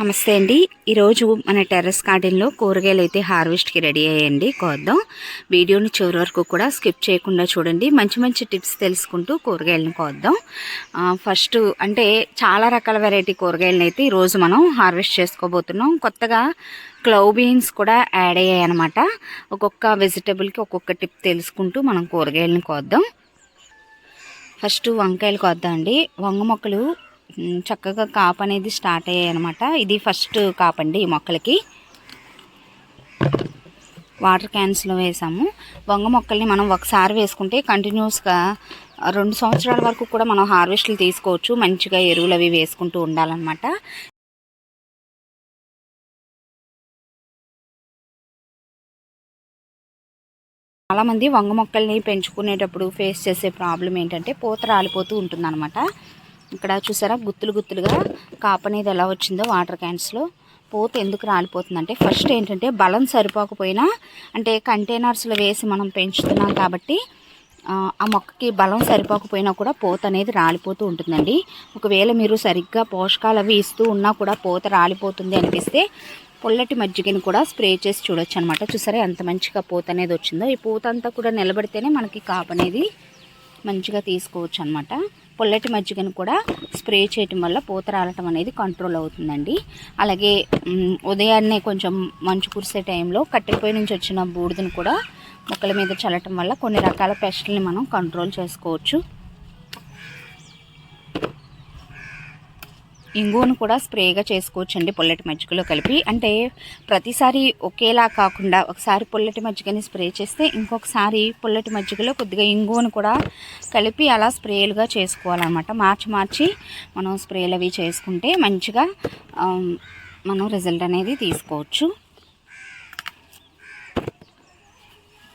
నమస్తే అండి. ఈరోజు మన టెర్రస్ గార్డెన్లో కూరగాయలు అయితే హార్వెస్ట్కి రెడీ అయ్యండి కోద్దాం. వీడియోని చివరి వరకు కూడా స్కిప్ చేయకుండా చూడండి. మంచి మంచి టిప్స్ తెలుసుకుంటూ కూరగాయలను కోద్దాం. ఫస్ట్ అంటే చాలా రకాల వెరైటీ కూరగాయలను అయితే ఈరోజు మనం హార్వెస్ట్ చేసుకోబోతున్నాం. కొత్తగా క్లౌ బీన్స్ కూడా యాడ్ అయ్యాయి అనమాట ఒక్కొక్క వెజిటబుల్కి ఒక్కొక్క టిప్ తెలుసుకుంటూ మనం కూరగాయలను కోద్దాం. ఫస్ట్ వంకాయలు కోద్దాం అండి. వంగ మొక్కలు చక్కగా కాపు అనేది స్టార్ట్ అయ్యాయి అనమాట ఇది ఫస్ట్ కాపండి ఈ మొక్కలకి. వాటర్ క్యాన్స్లో వేసాము. వంగ మొక్కల్ని మనం ఒకసారి వేసుకుంటే కంటిన్యూస్గా రెండు సంవత్సరాల వరకు కూడా మనం హార్వెస్ట్లు తీసుకోవచ్చు. మంచిగా ఎరువులు అవి వేసుకుంటూ ఉండాలన్నమాట. చాలామంది వంగ మొక్కల్ని పెంచుకునేటప్పుడు ఫేస్ చేసే ప్రాబ్లం ఏంటంటే పూత రాలిపోతూ ఉంటుందన్నమాట. ఇక్కడ చూసారా? గుత్తులు గుత్తులుగా కాపు అనేది ఎలా వచ్చిందో వాటర్ క్యాన్స్లో పూత ఎందుకు రాలిపోతుందంటే ఫస్ట్ ఏంటంటే బలం సరిపోకపోయినా అంటే కంటైనర్స్లో వేసి మనం పెంచుతున్నాం కాబట్టి ఆ, మొక్కకి బలం సరిపోకపోయినా కూడా పూత అనేది రాలిపోతూ ఉంటుందండి. ఒకవేళ మీరు సరిగ్గా పోషకాలు అవి ఇస్తూ ఉన్నా కూడా పూత రాలిపోతుంది అనిపిస్తే పొల్లటి మజ్జిగని కూడా స్ప్రే చేసి చూడొచ్చు అనమాట చూసారా ఎంత మంచిగా పూత అనేది వచ్చిందో. ఈ పూత అంతా కూడా నిలబడితేనే మనకి కాపు అనేది మంచిగా తీసుకోవచ్చు అనమాట పొల్లటి మజ్జిగను కూడా స్ప్రే చేయటం వల్ల పూత రాలటం అనేది కంట్రోల్ అవుతుందండి. అలాగే ఉదయాన్నే కొంచెం మంచు కురిసే టైంలో కట్టెలపై నుంచి వచ్చిన బూడిదను కూడా మొక్కల మీద చల్లటం వల్ల కొన్ని రకాల పెస్టుల్ని మనం కంట్రోల్ చేసుకోవచ్చు. ఇంగువను కూడా స్ప్రేగా చేసుకోవచ్చండి పొల్లటి మజ్జిగలో కలిపి. అంటే ప్రతిసారి ఒకేలా కాకుండా ఒకసారి పొల్లటి మజ్జిగని స్ప్రే చేస్తే ఇంకొకసారి పొల్లటి మజ్జిగలో కొద్దిగా ఇంగువను కూడా కలిపి అలా స్ప్రేలుగా చేసుకోవాలన్నమాట. మార్చి మార్చి మనం స్ప్రేలు అవి చేసుకుంటే మంచిగా మనం రిజల్ట్ అనేది తీసుకోవచ్చు.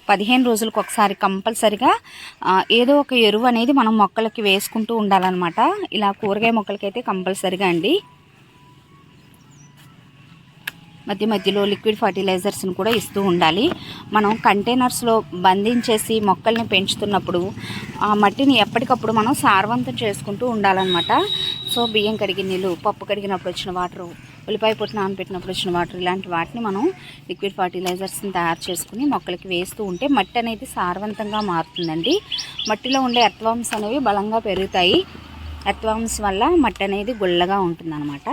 పదిహేను రోజులకు ఒకసారి కంపల్సరిగా ఏదో ఒక ఎరువు అనేది మనం మొక్కలకి వేసుకుంటూ ఉండాలన్నమాట. ఇలా కూరగాయ మొక్కలకైతే కంపల్సరిగా అండి. మధ్య మధ్యలో లిక్విడ్ ఫర్టిలైజర్స్ని కూడా ఇస్తూ ఉండాలి. మనం కంటైనర్స్లో బంధించేసి మొక్కల్ని పెంచుతున్నప్పుడు ఆ మట్టిని ఎప్పటికప్పుడు మనం సారవంతం చేసుకుంటూ ఉండాలన్నమాట. సో బియ్యం కడిగిన నీళ్ళు పప్పు కడిగినప్పుడు వచ్చిన వాటరు ఉల్లిపాయ పొట్టు నానబెట్టినప్పుడు వచ్చిన వాటర్ ఇలాంటి వాటిని మనం లిక్విడ్ ఫర్టిలైజర్స్ని తయారు చేసుకుని మొక్కలకి వేస్తూ ఉంటే మట్టి అనేది సారవంతంగా మారుతుందండి. మట్టిలో ఉండే ఎర్త్వామ్స్ అనేవి బలంగా పెరుగుతాయి. ఎర్త్వామ్స్ వల్ల మట్టి అనేది గుల్లగా ఉంటుందన్నమాట.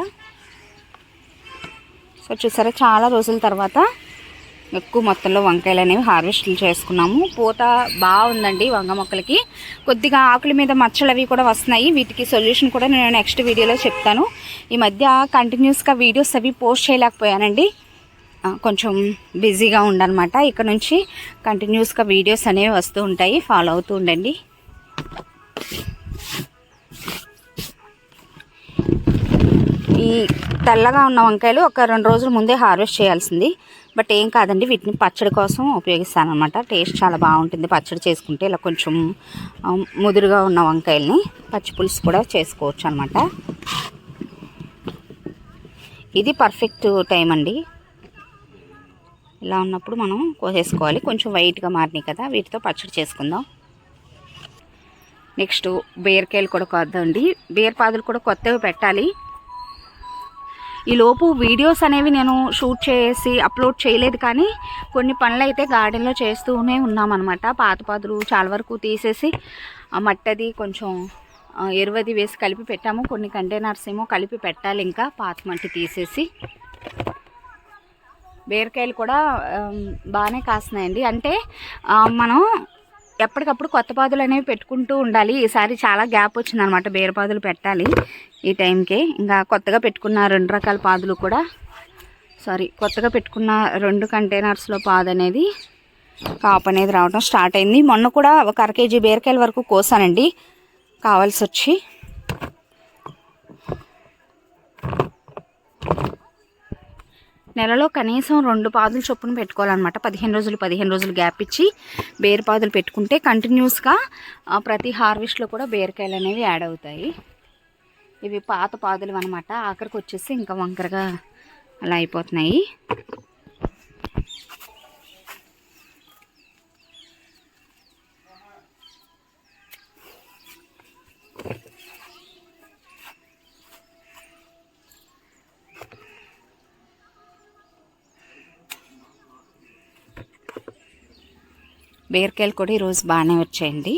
సో చూసారా చాలా రోజుల తర్వాత ఎక్కువ మొత్తంలో వంకాయలు అనేవి హార్వెస్ట్ చేసుకున్నాము. పూత బాగుందండి వంగ మొక్కలకి. కొద్దిగా ఆకుల మీద మచ్చలు అవి కూడా వస్తున్నాయి. వీటికి సొల్యూషన్ కూడా నేను నెక్స్ట్ వీడియోలో చెప్తాను. ఈ మధ్య కంటిన్యూస్గా వీడియోస్ అవి పోస్ట్ చేయలేకపోయానండి. కొంచెం బిజీగా ఉండనమాట ఇక్కడ నుంచి కంటిన్యూస్గా వీడియోస్ అనేవి వస్తూ ఉంటాయి. ఫాలో అవుతూ ఉండండి. ఈ తెల్లగా ఉన్న వంకాయలు ఒక రెండు రోజుల ముందే హార్వెస్ట్ చేయాల్సింది. బట్ ఏం కాదండి వీటిని పచ్చడి కోసం ఉపయోగిస్తాను అనమాట టేస్ట్ చాలా బాగుంటుంది పచ్చడి చేసుకుంటే. ఇలా కొంచెం ముదురుగా ఉన్న వంకాయల్ని పచ్చి పులుసు కూడా చేసుకోవచ్చు అనమాట ఇది పర్ఫెక్ట్ టైం అండి. ఇలా ఉన్నప్పుడు మనం కోసేసుకోవాలి. కొంచెం వైట్గా మారినాయి కదా వీటితో పచ్చడి చేసుకుందాం. నెక్స్ట్ బీరకాయలు కూడా కొద్దామండి. బీరపాదులు కూడా కొత్తవి పెట్టాలి. ఈలోపు వీడియోస్ అనేవి నేను షూట్ చేసి అప్లోడ్ చేయలేదు కానీ కొన్ని పనులు అయితే గార్డెన్లో చేస్తూనే ఉన్నామన్నమాట. పాత పాదులు చాలా వరకు తీసేసి ఆ మట్టది కొంచెం ఎరువది వేసి కలిపి పెట్టాము. కొన్ని కంటైనర్స్ ఏమో కలిపి పెట్టాలి ఇంకా పాత మట్టి తీసేసి. బీరకాయలు కూడా బాగానే కాస్తున్నాయండి. అంటే మనం ఎప్పటికప్పుడు కొత్త పాదులు అనేవి పెట్టుకుంటూ ఉండాలి. ఈసారి చాలా గ్యాప్ వచ్చిందనమాట బీరపాదులు పెట్టాలి ఈ టైంకి. ఇంకా కొత్తగా పెట్టుకున్న రెండు రకాల పాదులు కూడా సారీ కొత్తగా పెట్టుకున్న రెండు కంటైనర్స్లో పాదు అనేది కాపు అనేది రావడం స్టార్ట్ అయింది. మొన్న కూడా ఒక అర కేజీ బీరకాయల వరకు కోసానండి. కావాల్సి వచ్చి నెలలో కనీసం రెండు పాదులు చొప్పున పెట్టుకోవాలన్నమాట. పదిహేను రోజులు పదిహేను రోజులు గ్యాప్ ఇచ్చి బేరు పాదులు పెట్టుకుంటే కంటిన్యూస్గా ప్రతి హార్వెస్ట్లో కూడా బీరకాయలు అనేవి యాడ్ అవుతాయి. ఇవి పాత పాదులు అనమాట ఆఖరికి వచ్చేసి ఇంకా వంకరగా అలా అయిపోతున్నాయి. బీరకాయలు కూడా ఈరోజు బాగానే వచ్చాయండి.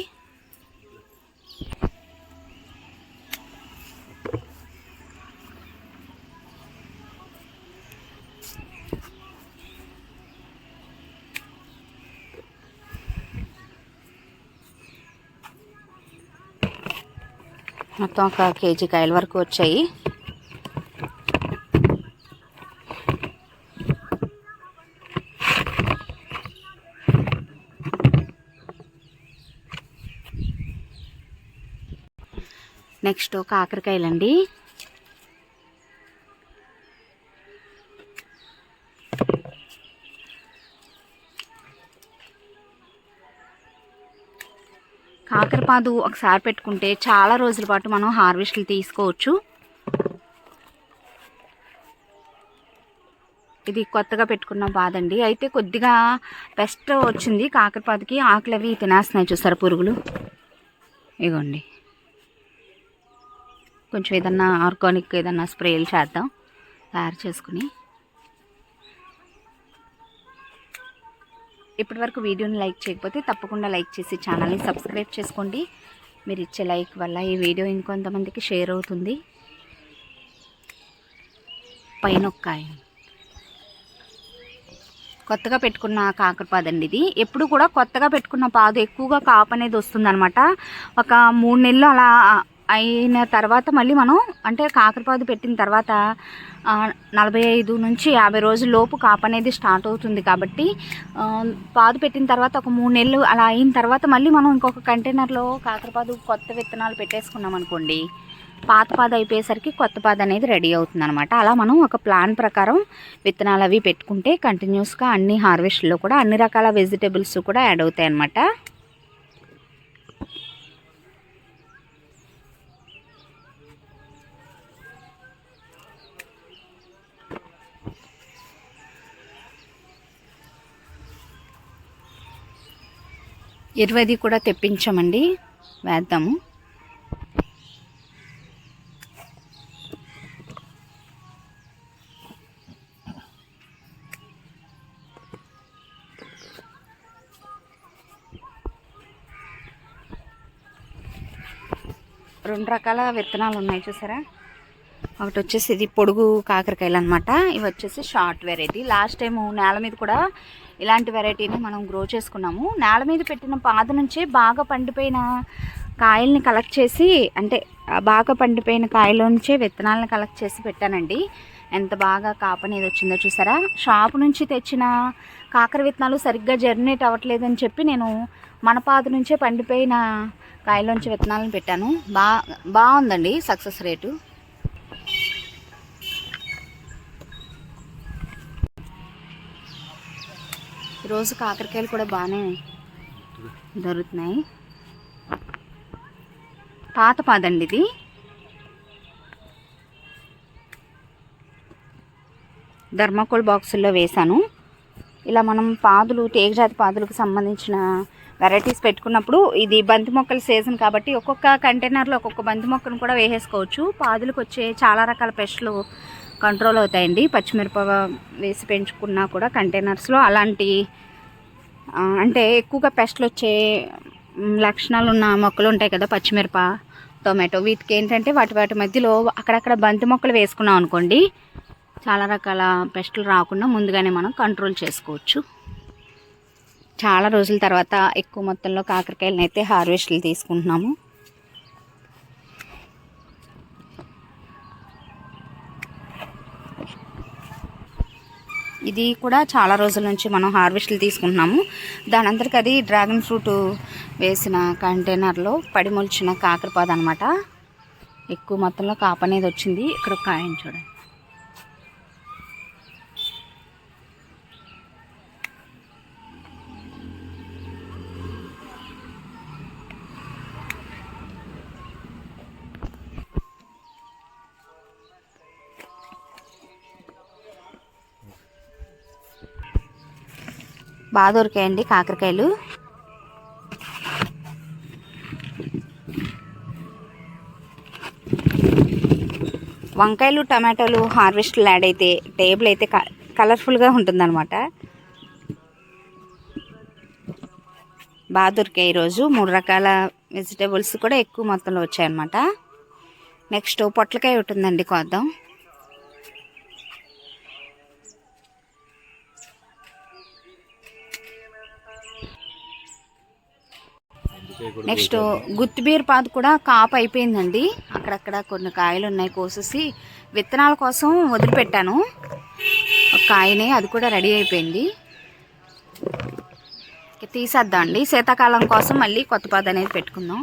మొత్తం ఒక కేజీ కాయల వరకు వచ్చాయి. నెక్స్ట్ కాకరకాయలండి కాకరపాదు ఒకసారి పెట్టుకుంటే చాలా రోజుల పాటు మనం హార్వెస్ట్లు తీసుకోవచ్చు. ఇది కొత్తగా పెట్టుకున్న బాదండి అయితే కొద్దిగా పెస్ట్ వచ్చింది కాకరపాదుకి. ఆకులు అవి తినేస్తున్నాయి చూసారు పురుగులు? ఇగోండి. కొంచెం ఏదన్నా ఆర్గానిక్ ఏదన్నా స్ప్రేలు చేద్దాం తయారు చేసుకుని. ఇప్పటి వరకు వీడియోని లైక్ చేయకపోతే తప్పకుండా లైక్ చేసి ఛానల్ని సబ్స్క్రైబ్ చేసుకోండి. మీరు ఇచ్చే లైక్ వల్ల ఈ వీడియో ఇంకొంతమందికి షేర్ అవుతుంది. పైన ఒక్కాయ కొత్తగా పెట్టుకున్న కాకరపాదండి ఇది. ఎప్పుడు కూడా కొత్తగా పెట్టుకున్న పాదు ఎక్కువగా కాపు అనేది వస్తుందన్నమాట. ఒక మూడు నెలలు అలా అయిన తర్వాత మళ్ళీ మనం అంటే కాకరపాదు పెట్టిన తర్వాత నలభై ఐదు నుంచి యాభై రోజుల లోపు కాపు అనేది స్టార్ట్ అవుతుంది కాబట్టి పాదు పెట్టిన తర్వాత ఒక మూడు నెలలు అలా అయిన తర్వాత మళ్ళీ మనం ఇంకొక కంటైనర్లో కాకరపాదు కొత్త విత్తనాలు పెట్టేసుకున్నాం అనుకోండి పాత పాద అయిపోయేసరికి కొత్త పాద అనేది రెడీ అవుతుంది అనమాట అలా మనం ఒక ప్లాన్ ప్రకారం విత్తనాలు అవి పెట్టుకుంటే కంటిన్యూస్గా అన్ని హార్వెస్ట్లో కూడా అన్ని రకాల వెజిటేబుల్స్ కూడా యాడ్ అవుతాయి అనమాట ఇరవైది కూడా తెప్పించామండి. వేద్దాము. రెండు రకాల విత్తనాలు ఉన్నాయి చూసారా? ఒకటి వచ్చేసి ఇది పొడుగు కాకరకాయలు అనమాట ఇవి వచ్చేసి షార్ట్ వెరైటీ. లాస్ట్ టైం నేల మీద కూడా ఇలాంటి వెరైటీని మనం గ్రో చేసుకున్నాము. నేల మీద పెట్టిన పాద నుంచే బాగా పండిపోయిన కాయల్ని కలెక్ట్ చేసి అంటే బాగా పండిపోయిన కాయల నుంచే విత్తనాలను కలెక్ట్ చేసి పెట్టానండి. ఎంత బాగా కాపు అనేది వచ్చిందో చూసారా? షాప్ నుంచి తెచ్చిన కాకర విత్తనాలు సరిగ్గా జర్నేట్ అవ్వట్లేదని చెప్పి నేను మన పాద నుంచే పండిపోయిన కాయలోంచి విత్తనాలను పెట్టాను. బా బాగుందండి సక్సెస్ రేటు రోజు కాకరకాయలు కూడా బాగానే దొరుకుతున్నాయి. పాత పాదండి ఇది. ధర్మకోల్ బాక్సుల్లో వేశాను. ఇలా మనం పాదులు తీగజాతి పాదులకు సంబంధించిన వెరైటీస్ పెట్టుకున్నప్పుడు ఇది బంతి మొక్కల సీజన్ కాబట్టి ఒక్కొక్క కంటైనర్లో ఒక్కొక్క బంతి మొక్కను కూడా వేసేసుకోవచ్చు. పాదులకు వచ్చే చాలా రకాల పెస్ట్లు కంట్రోల్ అవుతాయండి. పచ్చిమిరప వేసి పెంచుకున్నా కూడా కంటైనర్స్లో అలాంటి అంటే ఎక్కువగా పెస్ట్లు వచ్చే లక్షణాలు ఉన్న మొక్కలు ఉంటాయి కదా పచ్చిమిరప టొమాటో. వీటికి ఏంటంటే వాటి వాటి మధ్యలో అక్కడక్కడ బంతి మొక్కలు వేసుకున్నాం అనుకోండి చాలా రకాల పెస్టులు రాకుండా ముందుగానే మనం కంట్రోల్ చేసుకోవచ్చు. చాలా రోజుల తర్వాత ఎక్కువ మొత్తంలో కాకరకాయలను అయితే హార్వెస్ట్లు తీసుకుంటున్నాము. ఇది కూడా చాలా రోజుల నుంచి మనం హార్వెస్ట్లు తీసుకుంటున్నాము. దాని అందరికి అది డ్రాగన్ ఫ్రూట్ వేసిన కంటైనర్లో పడిమొలిచిన కాకరపాద అనమాట ఎక్కువ మొత్తంలో కాపు అనేది వచ్చింది. ఇక్కడ ఒక కాయని చూడండి. బాగా దొరికాయండి కాకరకాయలు. వంకాయలు టమాటాలు హార్వెస్ట్ యాడ్ అయితే టేబుల్ అయితే కలర్ఫుల్గా ఉంటుందన్నమాట. బాగా దొరికాయి ఈరోజు. మూడు రకాల వెజిటేబుల్స్ కూడా ఎక్కువ మొత్తంలో వచ్చాయన్నమాట. నెక్స్ట్ పొట్లకాయ ఉంటుందండి కొద్దాం. నెక్స్ట్ గుత్తిబీర్ పాదు కూడా కాపు అయిపోయిందండి. అక్కడక్కడ కొన్ని కాయలు ఉన్నాయి కోసేసి విత్తనాల కోసం వదిలిపెట్టాను. ఒక కాయనే అది కూడా రెడీ అయిపోయింది. తీసేద్దాం అండి. శీతాకాలం కోసం మళ్ళీ కొత్త పాదు అనేది పెట్టుకుందాం.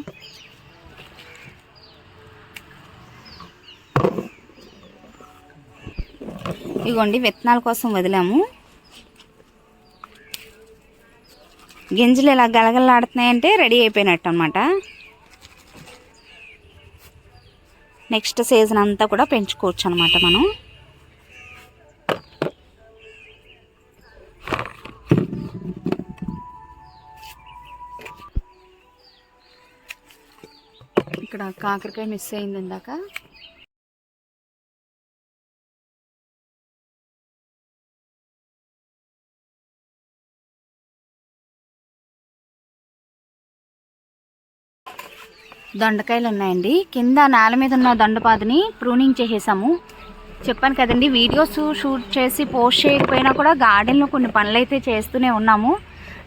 ఇగోండి విత్తనాల కోసం వదిలాము. గింజలు ఇలా గలగలాడుతున్నాయంటే రెడీ అయిపోయినట్టు అనమాట నెక్స్ట్ సీజన్ అంతా కూడా పెంచుకోవచ్చు అనమాట మనం. ఇక్కడ కాకరకాయ మిస్ అయింది ఇందాక. దొండకాయలు ఉన్నాయండి కింద నేల మీద ఉన్న దండపాదిని ప్రూనింగ్ చేసేసాము. చెప్పాను కదండి వీడియోస్ షూట్ చేసి పోస్ట్ చేయకపోయినా కూడా గార్డెన్లో కొన్ని పనులు అయితే చేస్తూనే ఉన్నాము.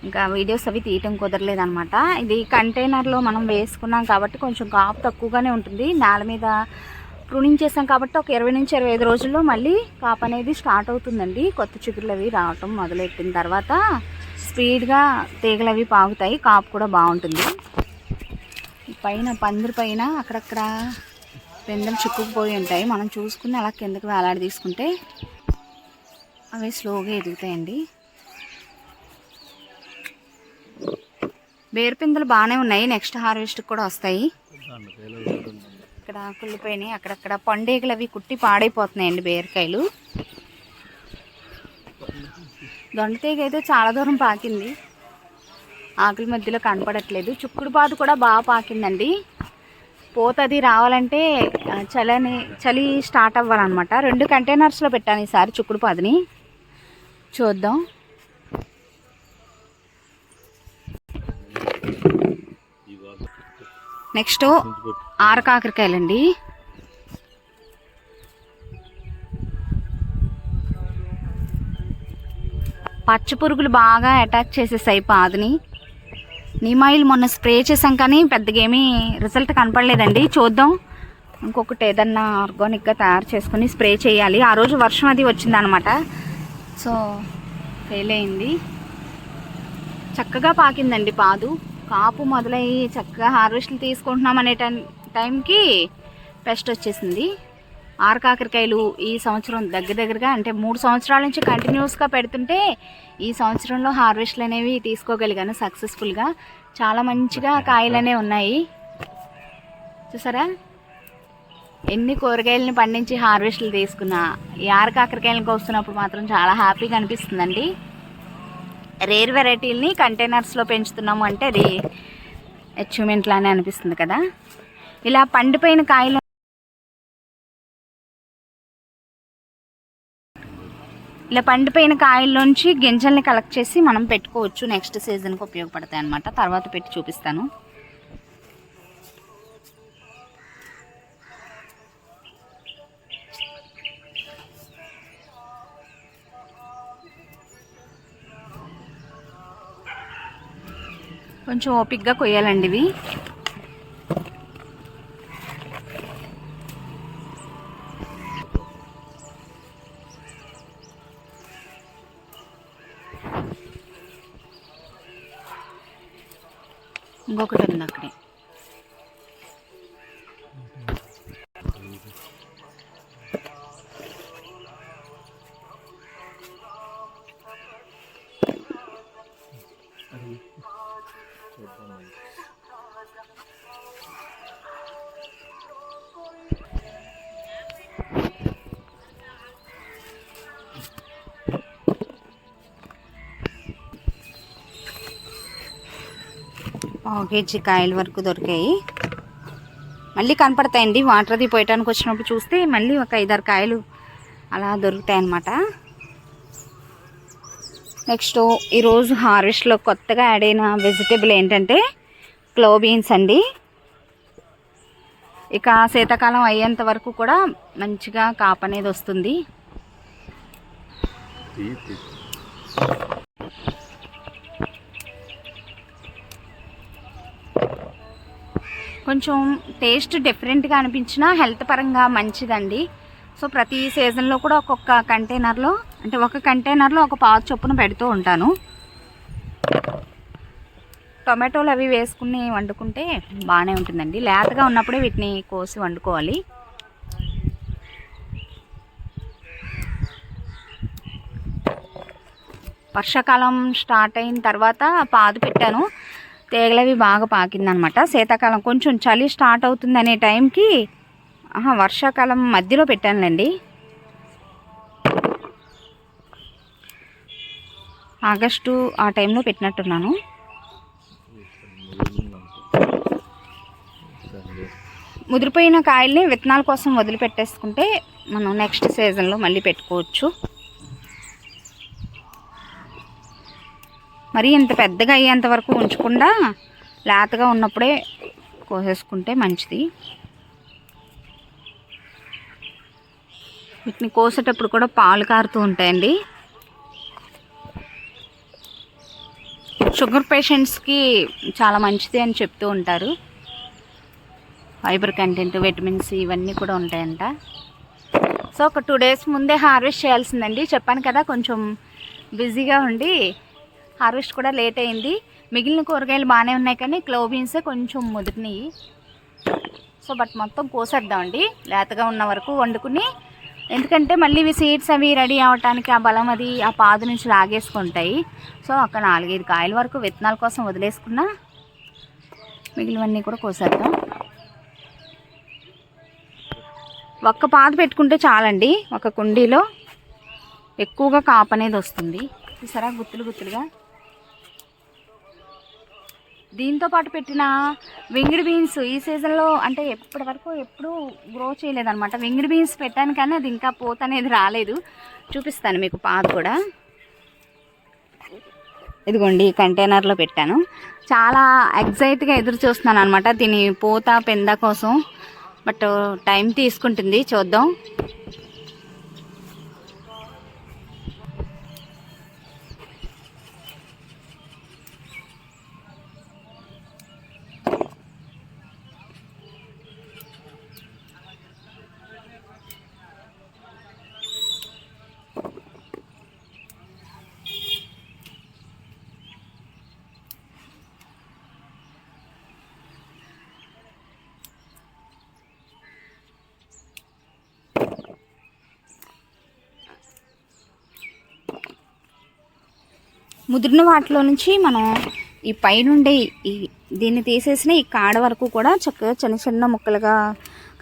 ఇంకా వీడియోస్ అవి తీయటం కుదరలేదనమాట ఇది కంటైనర్లో మనం వేసుకున్నాం కాబట్టి కొంచెం కాపు తక్కువగానే ఉంటుంది. నేల మీద ప్రూనింగ్ చేసాం కాబట్టి ఒక ఇరవై నుంచి ఇరవై ఐదు రోజుల్లో మళ్ళీ కాపు అనేది స్టార్ట్ అవుతుందండి. కొత్త చిగురులు అవి రావటం మొదలెట్టిన తర్వాత స్పీడ్గా తీగలు అవి పాగుతాయి కాపు కూడా బాగుంటుంది. పైన పందిరి పైన అక్కడక్కడ పెందలు చిక్కుకుపోయి ఉంటాయి. మనం చూసుకుని అలా కిందకి వేలాడి తీసుకుంటే అవి స్లోగా ఎదుగుతాయండి. బేరుపిందలు బాగానే ఉన్నాయి. నెక్స్ట్ హార్వెస్ట్కి కూడా వస్తాయి. ఇక్కడ కుళ్ళిపోయినాయి అక్కడక్కడ పండేగలు అవి కుట్టి పాడైపోతున్నాయండి బీరకాయలు. దొండతీగ అయితే చాలా దూరం పాకింది. ఆకుల మధ్యలో కనపడట్లేదు. చుక్కుడు పాదు కూడా బాగా పాకిందండి. పోతది రావాలంటే చలిని చలని చలి స్టార్ట్ అవ్వాలన్నమాట. రెండు కంటైనర్స్లో పెట్టాను ఈసారి చుక్కుడు పాదుని. చూద్దాం. నెక్స్ట్ ఆరు కాకరకాయలండి. పచ్చ పురుగులు బాగా అటాక్ చేసేసాయి పాదని. నీమాయిల్ మొన్న స్ప్రే చేసాం కానీ పెద్దగా ఏమీ రిజల్ట్ కనపడలేదండి. చూద్దాం. ఇంకొకటి ఏదన్నా ఆర్గానిక్గా తయారు చేసుకుని స్ప్రే చేయాలి. ఆ రోజు వర్షం అది వచ్చిందనమాట. సో ఫెయిల్ అయింది. చక్కగా పాకిందండి పాదు. కాపు మొదలయ్యి చక్కగా హార్వెస్ట్లు తీసుకుంటున్నాం అనే టైం టైంకి పెస్ట్ వచ్చేసింది. ఆరు కాకరకాయలు ఈ సంవత్సరం దగ్గర దగ్గరగా అంటే మూడు సంవత్సరాల నుంచి కంటిన్యూస్గా పెడుతుంటే ఈ సంవత్సరంలో హార్వెస్ట్లు అనేవి తీసుకోగలిగాను సక్సెస్ఫుల్గా చాలా మంచిగా కాయలు అనేవి ఉన్నాయి. చూసారా? ఎన్ని కూరగాయలని పండించి హార్వెస్ట్లు తీసుకున్నా ఈ ఆరు కాకరకాయలకు వస్తున్నప్పుడు మాత్రం చాలా హ్యాపీగా అనిపిస్తుందండి. రేర్ వెరైటీలని కంటైనర్స్లో పెంచుతున్నాము అంటే అది అచీవ్మెంట్ లానే అనిపిస్తుంది కదా. ఇలా పండిపోయిన కాయలు ఇలా పండిపోయిన కాయల్లోంచి గింజల్ని కలెక్ట్ చేసి మనం పెట్టుకోవచ్చు. నెక్స్ట్ సీజన్కి ఉపయోగపడతాయి అన్నమాట. తర్వాత పెట్టి చూపిస్తాను. కొంచెం ఓపిక్గా కొయ్యాలండి ఇవి. ఇంకొకటి ఉంది అక్కడే పావు కేజీ కాయల వరకు దొరికాయి. మళ్ళీ కనపడతాయండి. వాటర్ది పోయటానికి వచ్చినప్పుడు చూస్తే మళ్ళీ ఒక ఐదారు కాయలు అలా దొరుకుతాయి అన్నమాట నెక్స్ట్ ఈరోజు హార్వెస్ట్లో కొత్తగా యాడ్ అయిన వెజిటేబుల్ ఏంటంటే క్లో బీన్స్ అండి. ఇక శీతాకాలం అయ్యేంత వరకు కూడా మంచిగా కాపు అనేది వస్తుంది. కొంచెం టేస్ట్ డిఫరెంట్గా అనిపించినా హెల్త్ పరంగా మంచిదండి. సో ప్రతి సీజన్లో కూడా ఒక్కొక్క కంటైనర్లో అంటే ఒక కంటైనర్లో ఒక పావు చొప్పున పెడుతూ ఉంటాను. టొమాటోలు అవి వేసుకుని వండుకుంటే బాగానే ఉంటుందండి. లేతగా ఉన్నప్పుడే వీటిని కోసి వండుకోవాలి. వర్షాకాలం స్టార్ట్ అయిన తర్వాత పాదు పెట్టాను. తేగలవి బాగా పాకిందనమాట. శీతాకాలం కొంచెం చలి స్టార్ట్ అవుతుంది అనే టైంకి ఆహా వర్షాకాలం మధ్యలో పెట్టానులేండి. ఆగస్టు ఆ టైంలో పెట్టినట్టున్నాను. ముదిరిపోయిన కాయల్ని విత్తనాల కోసం వదిలిపెట్టేసుకుంటే మనం నెక్స్ట్ సీజన్లో మళ్ళీ పెట్టుకోవచ్చు. మరి ఇంత పెద్దగా అయ్యేంత వరకు ఉంచకుండా లేతగా ఉన్నప్పుడే కోసేసుకుంటే మంచిది. వీటిని కోసేటప్పుడు కూడా పాలు కారుతూ ఉంటాయండి. షుగర్ పేషెంట్స్కి చాలా మంచిది అని చెప్తూ ఉంటారు. ఫైబర్ కంటెంట్ విటమిన్స్ ఇవన్నీ కూడా ఉంటాయంట. సో ఒక టూ డేస్ ముందే హార్వెస్ట్ చేయాల్సిందండి. చెప్పాను కదా కొంచెం బిజీగా ఉండి హార్వెస్ట్ కూడా లేట్ అయింది. మిగిలిన కూరగాయలు బాగానే ఉన్నాయి కానీ క్లోబీన్సే కొంచెం ముదిరినాయి. సో బట్ మొత్తం కోసేద్దామండి. లేతగా ఉన్న వరకు వండుకుని ఎందుకంటే మళ్ళీ ఇవి సీడ్స్ అవి రెడీ అవ్వటానికి ఆ బలం అది ఆ పాదు నుంచి లాగేసుకుంటాయి. సో అక్కడ నాలుగైదు కాయల వరకు విత్తనాల కోసం వదిలేసుకున్నా మిగిలినవన్నీ కూడా కోసేద్దాం. ఒక్క పాదు పెట్టుకుంటే చాలండి. ఒక కుండీలో ఎక్కువగా కాపు అనేది వస్తుంది. చూసారా? గుత్తులు గుత్తులుగా. దీంతో పాటు పెట్టిన వెంగిడి బీన్స్ ఈ సీజన్లో అంటే ఎప్పటి వరకు ఎప్పుడూ గ్రో చేయలేదనమాట వెంగిడి బీన్స్ పెట్టాను కానీ అది ఇంకా పోత అనేది రాలేదు. చూపిస్తాను మీకు పాత కూడా. ఇదిగోండి కంటైనర్లో పెట్టాను. చాలా ఎగ్జైట్గా ఎదురు చూస్తున్నాను అనమాట దీని పూత పెంద కోసం. బట్ టైం తీసుకుంటుంది చూద్దాం. ముదిరిన వాటిలో నుంచి మనం ఈ పైనుండే ఈ దీన్ని తీసేసిన ఈ కాడ వరకు కూడా చక్కగా చిన్న చిన్న ముక్కలుగా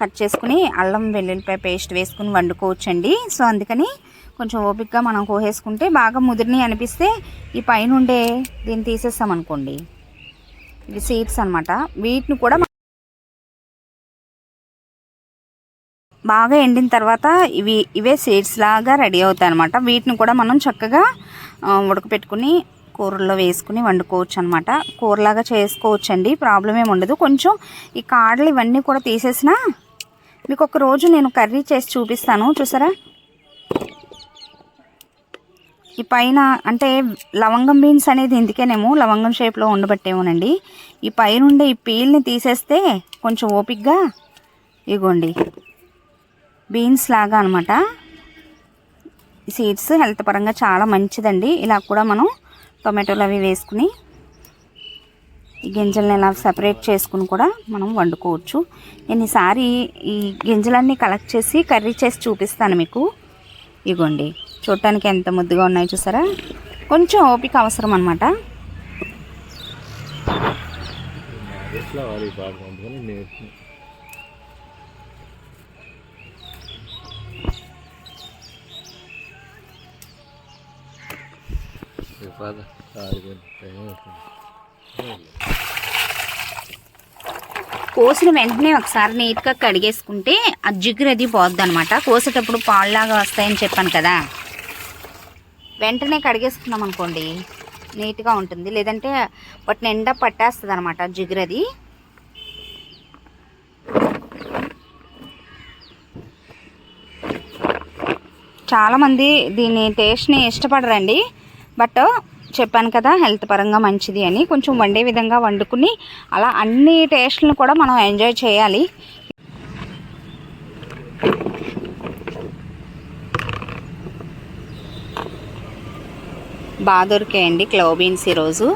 కట్ చేసుకుని అల్లం వెల్లుల్లిపాయ పేస్ట్ వేసుకుని వండుకోవచ్చండి. సో అందుకని కొంచెం ఓపికగా మనం కోసేసుకుంటే బాగా ముదిరిని అనిపిస్తే ఈ పైనుండే దీన్ని తీసేస్తామనుకోండి. ఇవి సీడ్స్ అనమాట వీటిని కూడా బాగా ఎండిన తర్వాత ఇవి ఇవే సీడ్స్ లాగా రెడీ అవుతాయి అనమాట వీటిని కూడా మనం చక్కగా ఉడకపెట్టుకుని కూరల్లో వేసుకుని వండుకోవచ్చు అనమాట కూరలాగా చేసుకోవచ్చు అండి ప్రాబ్లం ఏమి ఉండదు. కొంచెం ఈ కాడలు ఇవన్నీ కూడా తీసేసిన మీకు ఒక రోజు నేను కర్రీ చేసి చూపిస్తాను. చూసారా? ఈ పైన అంటే లవంగం బీన్స్ అనేది ఇందుకేనేమో లవంగం షేప్లో ఉండబట్టేమోనండి. ఈ పైనుండే ఈ పీల్ని తీసేస్తే కొంచెం ఓపిక్గా ఇగోండి. బీన్స్ లాగా అనమాట సీడ్స్ హెల్త్ పరంగా చాలా మంచిదండి. ఇలా కూడా మనం టొమాటోలు అవి వేసుకుని ఈ గింజల్ని ఇలా సపరేట్ చేసుకుని కూడా మనం వండుకోవచ్చు. నేను ఈసారి ఈ గింజలన్నీ కలెక్ట్ చేసి కర్రీ చేసి చూపిస్తాను మీకు. ఇగోండి. చూడటానికి ఎంత ముద్దుగా ఉన్నాయో చూసారా? కొంచెం ఓపిక అవసరం అనమాట పాద కోసిన వెంటనే ఒకసారి నీట్గా కడిగేసుకుంటే ఆ జిగురు అది పోద్ది అనమాట కోసేటప్పుడు పాలులాగా వస్తాయని చెప్పాను కదా. వెంటనే కడిగేసుకున్నాం అనుకోండి నీట్గా ఉంటుంది. లేదంటే వాటి నిండా పట్టేస్తుంది అనమాట జిగురది చాలామంది దీని టేస్ట్ని ఇష్టపడరండి. బట్ చెప్పాను కదా హెల్త్ పరంగా మంచిది అని. కొంచెం వండే విధంగా వండుకుని అలా అన్ని టేస్ట్లను కూడా మనం ఎంజాయ్ చేయాలి. బాగా దొరికాయండి క్లవ్ బీన్స్ ఈరోజు.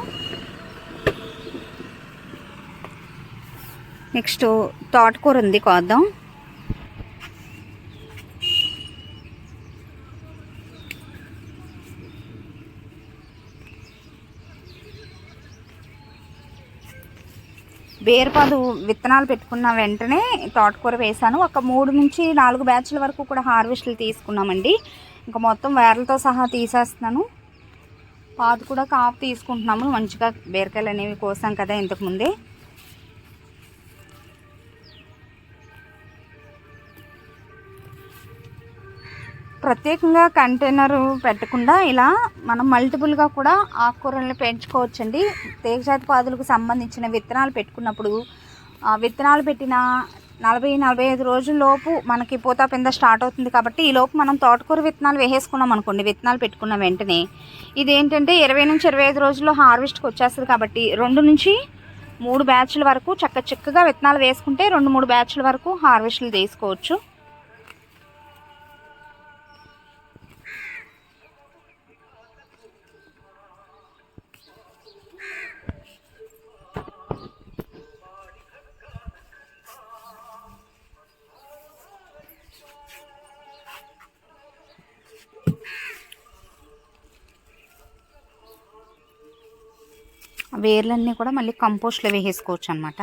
నెక్స్ట్ తోటకూర ఉంది కోద్దాం. వేరుపాదు విత్తనాలు పెట్టుకున్న వెంటనే తోటకూర వేసాను ఒక మూడు నుంచి నాలుగు బ్యాచ్ల వరకు కూడా హార్వెస్ట్లు తీసుకున్నామండి. ఇంకా మొత్తం వేర్లతో సహా తీసేస్తున్నాను. పాదు కూడా కాపు తీసుకుంటున్నాము. మంచిగా బీరకాయలు అనేవి కోసాం కదా ఇంతకుముందే ప్రత్యేకంగా కంటైనర్ పెట్టకుండా ఇలా మనం మల్టిపుల్గా కూడా ఆకుకూరలను పెంచుకోవచ్చండి. తీగజాతి పాదులకు సంబంధించిన విత్తనాలు పెట్టుకున్నప్పుడు విత్తనాలు పెట్టిన నలభై నలభై ఐదు రోజుల్లోపు మనకి పూత పింద స్టార్ట్ అవుతుంది కాబట్టి ఈ లోపు మనం తోటకూర విత్తనాలు వేసేసుకున్నాం అనుకోండి విత్తనాలు పెట్టుకున్న వెంటనే. ఇదేంటంటే ఇరవై నుంచి ఇరవై ఐదు రోజుల్లో హార్వెస్ట్కి వచ్చేస్తుంది కాబట్టి రెండు నుంచి మూడు బ్యాచ్ల వరకు చక్క చక్కగా విత్తనాలు వేసుకుంటే రెండు మూడు బ్యాచ్ల వరకు హార్వెస్ట్లు తీసుకోవచ్చు వేర్లన్నీ కూడా మళ్ళీ కంపోస్ట్లో వేసేసుకోవచ్చు అనమాట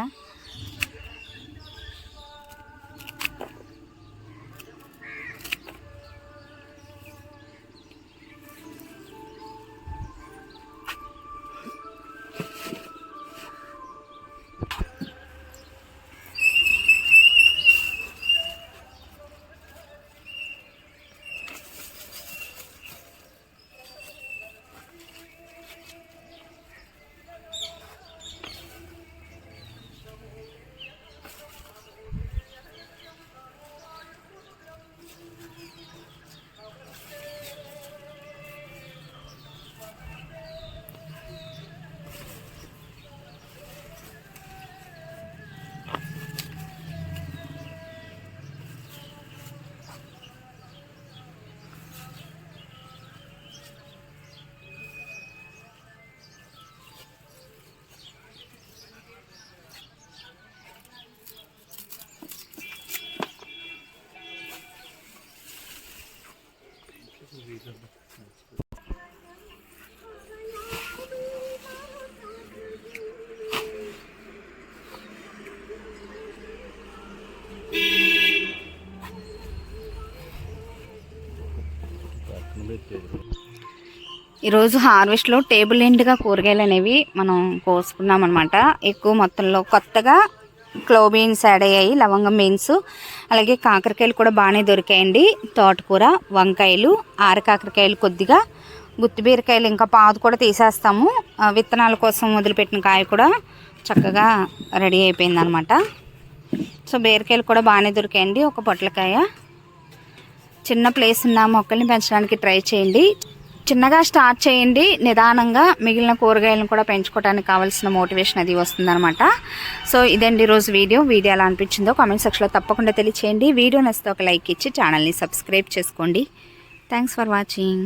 ఈరోజు హార్వెస్ట్లో టేబుల్ ఎండ్గా కూరగాయలు అనేవి మనం కోసుకున్నాం అనమాట ఎక్కువ మొత్తంలో కొత్తగా క్లో బీన్స్ యాడ్ అయ్యాయి లవంగం బీన్స్ అలాగే కాకరకాయలు కూడా బాగానే దొరికాయండి. తోటకూర వంకాయలు ఆర కాకరకాయలు కొద్దిగా. గుత్తి బీరకాయలు ఇంకా పాదు కూడా తీసేస్తాము. విత్తనాల కోసం వదిలిపెట్టిన కాయ కూడా చక్కగా రెడీ అయిపోయింది అనమాట సో బీరకాయలు కూడా బాగానే దొరికాయండి ఒక పొట్లకాయ. చిన్న ప్లేస్ ఉన్న మొక్కల్ని పెంచడానికి ట్రై చేయండి. చిన్నగా స్టార్ట్ చేయండి. నిదానంగా మిగిలిన కూరగాయలను కూడా పెంచుకోవడానికి కావాల్సిన మోటివేషన్ అది వస్తుందన్నమాట. సో ఇదండి రోజు వీడియో. వీడియో ఎలా అనిపించిందో కామెంట్ సెక్షన్లో తప్పకుండా తెలియచేయండి. వీడియో నచ్చితే ఒక లైక్ ఇచ్చి ఛానల్ని సబ్స్క్రైబ్ చేసుకోండి. Thanks for watching.